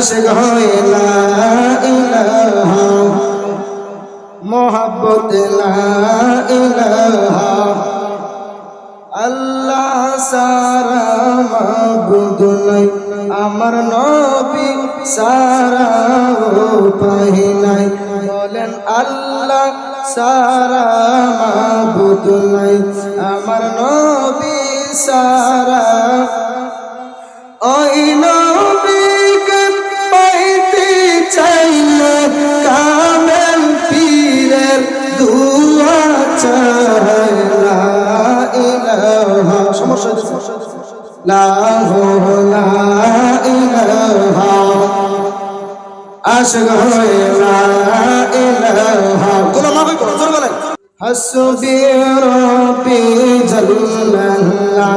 আশক হয়ে মোহাব্বত আল্লাহ সারা মাবুদ নাই, আমার নবী সারা উপায় নাই। বলেন, আল্লাহ সারা মাবুদ নাই, আমার নবী সারা, ওই আশক হয়ে লা ইলাহা গোলাম হবে কোন জোর বলেন। হাসবি রব্বি জাল্লাল্লাহ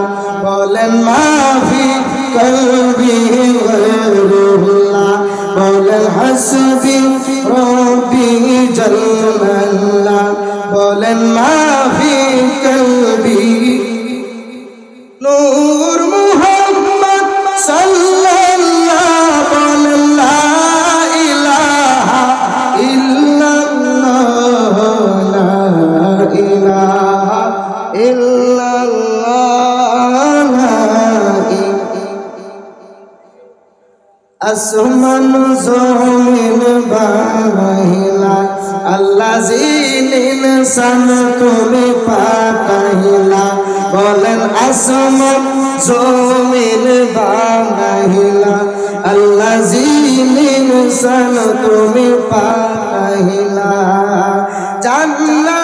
মাফি কলবি নূর ইনসান তুমি পাঠাইলা বলেন আসমান জমিন বানাইলা ইনসান তুমি পাঠাইলা জান্নাতি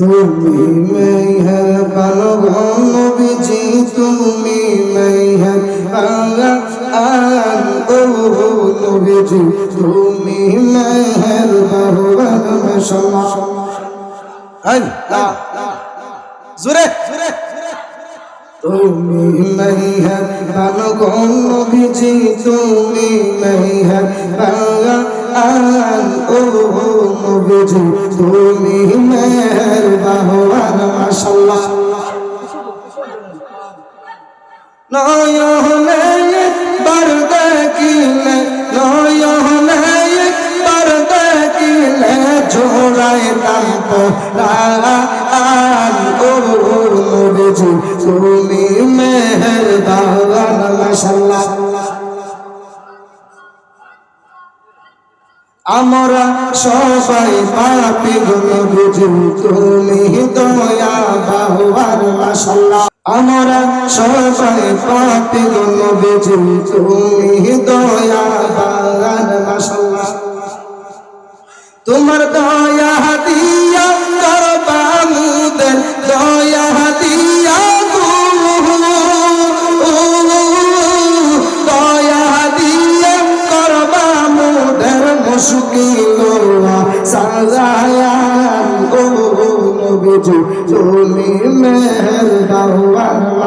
তুমি মেহরবান গো নবীজি তুমি মেহরবান আন ও নবীজি তুমি মেহরবান মাশাআল্লাহ আল্লাহ জোরে জোরে তুমি মেহরবান গো নবীজি তুমি মেহরবান আন ও নবীজি তুমি মেহরবান, মাশাআল্লাহ। নয়নে বরদে কিলে নয়নে বরদে কিলে জোড়ায় তাম্প আন আমরা সবাই পাপি গুণ বুঝু তুমি দয়া বাহুয়ার মাসাল্লাহ আমরা সবাই পাপি গুণ বুঝু তুমি দয়া বাগান মাসাল্লাহ তোমার দিয়া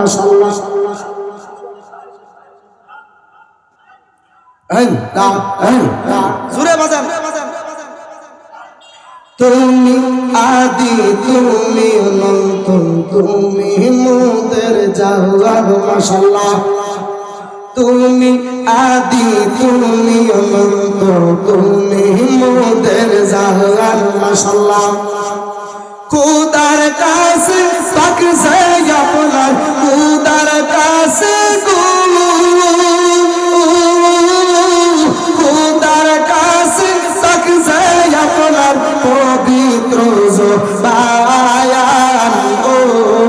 মাশাআল্লাহ। জুড়ে বাজান। তুমি আদি, তুমি অনন্ত তুমি মোদের জাওয়ার মাশাল্লাহ তুমি আদি, তুমি অনন্ত, তুমি মোদের জাওয়ার মাশাল্লাহ খুদার কাছে পাক সে আপনার খুদার কাছে খুদার কাছে পাক সে আপনার পবিত্র জবায়ান। ও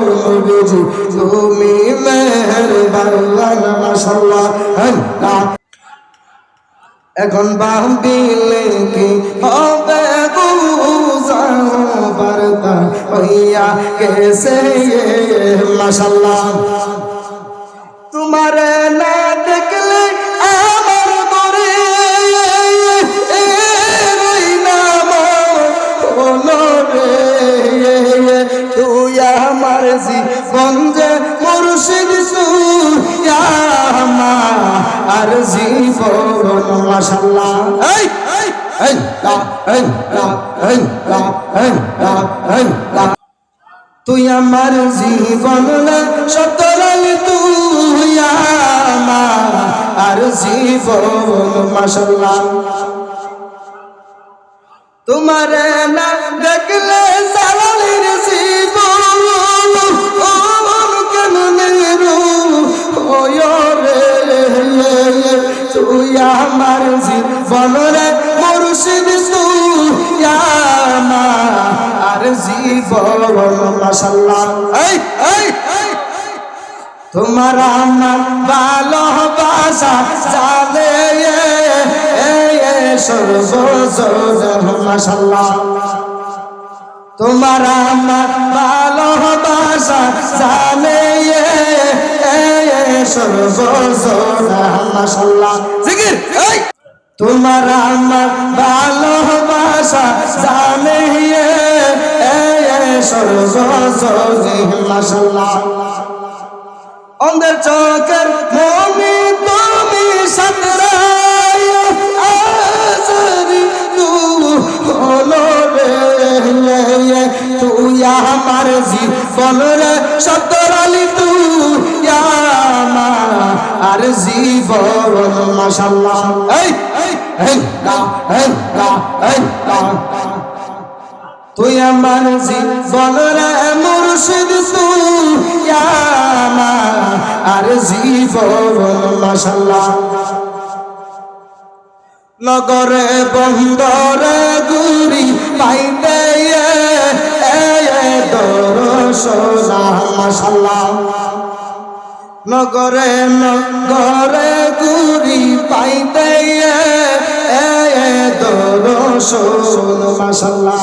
নবীজি, তুমি মেহেরবান, মাশাআল্লাহ আল্লাহ এখন বাবিলে কি হবে খবরদার হইয়া কেসে মাসাল্লাহ তোমার না দেখলে আমার দরে তুই আমার জীবন যে মুর্শিদ সুয়া আর জীবন মাসাল্লাহ এই এই এই এই এই তুই আমার জীবন সতরাল তুই আর জীবন মাশাল্লাহ তোমার না দেখলে সালালের জীবন কেমনে রু রে তুই আমার জীবন রে মুর্শিদ জীবন মাশাল্লাহ এই এই তোমার আমার ভালোবাসা সর্বজন মাশাল্লাহ তোমার আমার ভালোবাসা জানে সর্বজন মাশাল্লাহ তোমার আমার মাশাল্লাহ অন্ধের চোখের মনি তুমি সতরাই আজরি তু হলো রে তুই আমার জীবন রে সতরালি তুই আমার জীবন মাশাল্লাহ এই এই না এই না এই না তুই আমার জীবন মুর্শিদ, তুই আমার আর জীবন মাশাল্লাহ নগরে বন্দরে গুরি পাইতে দরসনা মাশাল্লাহ নগরে নগরে গুরি পাইতে দরসন মাশাল্লাহ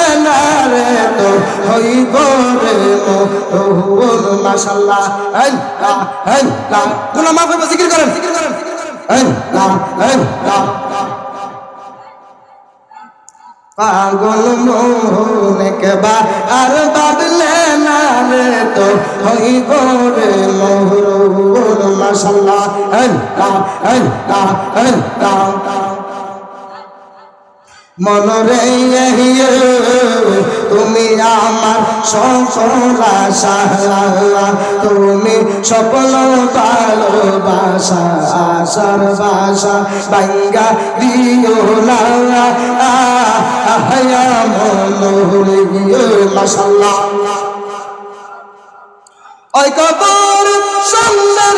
রে তো হইব রে গুনাহ মাফ জিকির করেন জিকির করেন এই, লা পাগল মোহন একবার আর বাবলে না রে তো হইব রে লা, এই লা এই, লা। মনরে তুমি আমার সকল আশা, তুমি সকল ভালোবাসা, আশার বাসা বাঙ্গা দিও না। মাশাল্লাহ ওই কবর সুন্দর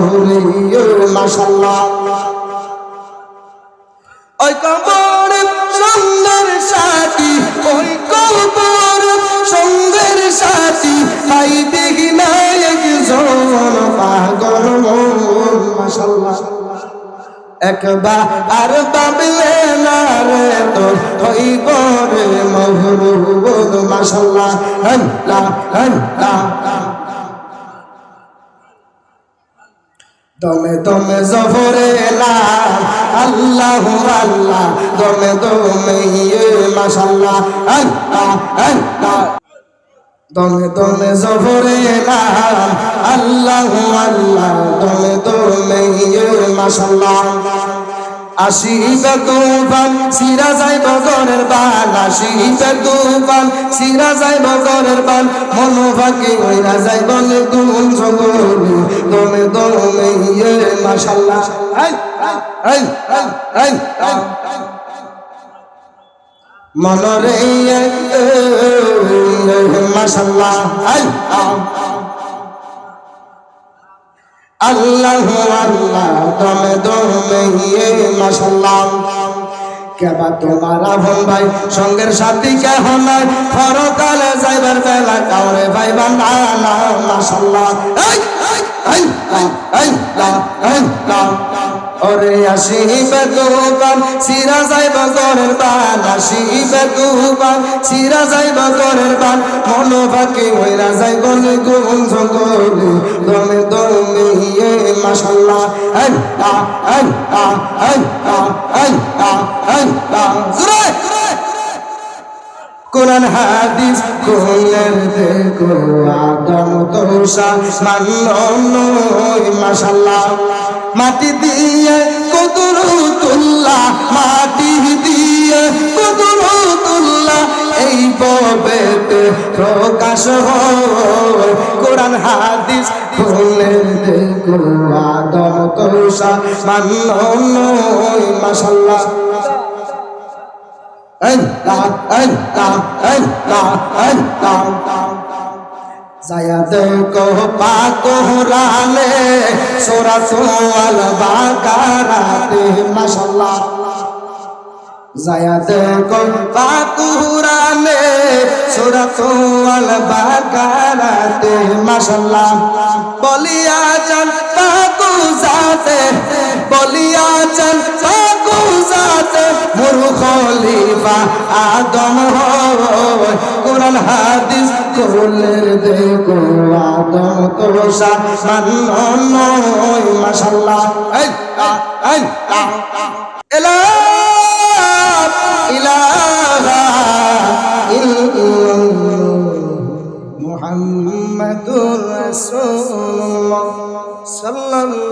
মনুরি মাশাল্লাহ। ওই কবর সুন্দর সাথী, ওই কবর সুন্দর সাথী, পাই দেখি না একজন পাগল মন মাশাল্লাহ। একবার আর বাবলে না রে তো হইব রে মহরুব মাশাল্লাহ। হল্লা হল্লা। দমে দমে জফরে আল্লাহ আল্লাহ, দমে দমে ইয়ে আল্লাহ দমে দমে জফরে আল্লাহ আল্লাহ, দমে দমে ইয়ে মাশাল্লাহ। আসিবে তুফান সিরা যাইব গরের বান। আসিবে তুফান সিরা যাইব গরের বান। এই মনরে মাশাল্লাহ আল্লাহ আল্লাহ, দমে দমে কেবা তোমার আভন ভাই, সঙ্গের সাথী কেহ নাই। পরকালে যাইবার বেলা কাউরে ভাই বান্দা না মাশাল্লাহ এই এই এই এই এই। ওরে আসিবে দুবান সিরা যাইব গরের বান আসিবে দুবান সিরা যাইব গরের বান মনোভাকে হইরা যাইব গুণ জগলে দমে দমে ইয়ে মাশাল্লাহ এই আ এই আ এই আ এই আ এই আ জুরে কোরআন, হাদিস কোনের দেখো, আদম তোষা মান্নই মাশাল্লাহ মাটি দিয়ে কুদরতুল্লাহ, মাটি দিয়ে কুদরতুল্লাহ, এই ববেতে প্রকাশ হয়। কোরআন, হাদিস কোনের দেখো, আদম তোষা মান্নই মাশাল্লাহ যায়া দেখো পাকোরানে সোরা সোয়াল বাকারাতে মাশাল্লাহ যায়া দেখো পাকুরানে সোরা সোয়াল বাকারাতে মাশাল্লাহ বলিয়া চান পাকু যাতে বলিয়া চান পাকু যাতে মুরু খলিফা আদম হয়। কোরআন, হাদিস কোলের দেখো, আদম তোষা মান্নই মাশাল্লাহ এই আ এই আ এলা, ইলাহা ইল্লাল্লাহ। মুহাম্মাদুর রাসূলুল্লাহ সাল্লাল্লাহু